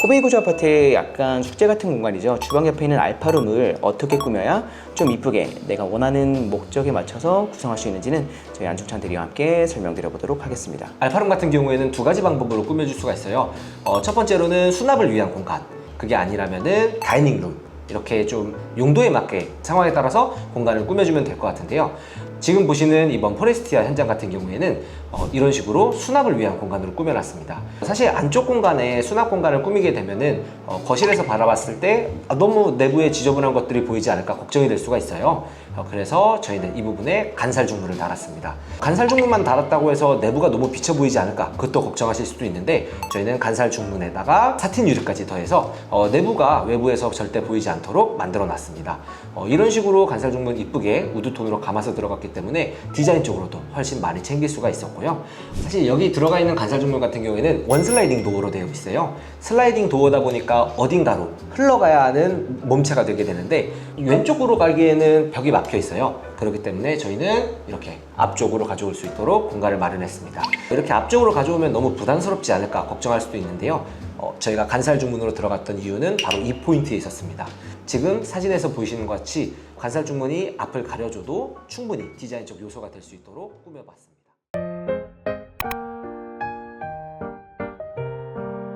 코베이 구조 아파트의 약간 숙제 같은 공간이죠. 주방 옆에 있는 알파룸을 어떻게 꾸며야 좀 이쁘게 내가 원하는 목적에 맞춰서 구성할 수 있는지는 저희 안중찬 대리와 함께 설명드려 보도록 하겠습니다. 알파룸 같은 경우에는 두 가지 방법으로 꾸며줄 수가 있어요. 어, 첫 번째로는 수납을 위한 공간. 그게 아니라면은 다이닝룸. 이렇게 좀 용도에 맞게 상황에 따라서 공간을 꾸며주면 될 것 같은데요. 지금 보시는 이번 포레스티아 현장 같은 경우에는 어, 이런 식으로 수납을 위한 공간으로 꾸며놨습니다. 사실 안쪽 공간에 수납 공간을 꾸미게 되면은 어, 거실에서 바라봤을 때 아, 너무 내부에 지저분한 것들이 보이지 않을까 걱정이 될 수가 있어요. 어, 그래서 저희는 이 부분에 간살 중문을 달았습니다. 간살 중문만 달았다고 해서 내부가 너무 비쳐 보이지 않을까 그것도 걱정하실 수도 있는데 저희는 간살 중문에다가 사틴 유리까지 더해서 어, 내부가 외부에서 절대 보이지 않 도록 만들어 놨습니다. 어, 이런 식으로 간살 중문 이쁘게 우드톤으로 감아서 들어갔기 때문에 디자인적으로도 훨씬 많이 챙길 수가 있었고요. 사실 여기 들어가 있는 간살 중문 같은 경우에는 원 슬라이딩 도어로 되어 있어요. 슬라이딩 도어다 보니까 어딘가로 흘러가야 하는 몸체가 되게 되는데 왼쪽으로 가기에는 벽이 막혀 있어요. 그렇기 때문에 저희는 이렇게 앞쪽으로 가져올 수 있도록 공간을 마련했습니다. 이렇게 앞쪽으로 가져오면 너무 부담스럽지 않을까 걱정할 수도 있는데요. 어, 저희가 간살 중문으로 들어갔던 이유는 바로 이 포인트에 있었습니다. 지금 사진에서 보이시는 것 같이 간살 중문이 앞을 가려줘도 충분히 디자인적 요소가 될 수 있도록 꾸며봤습니다.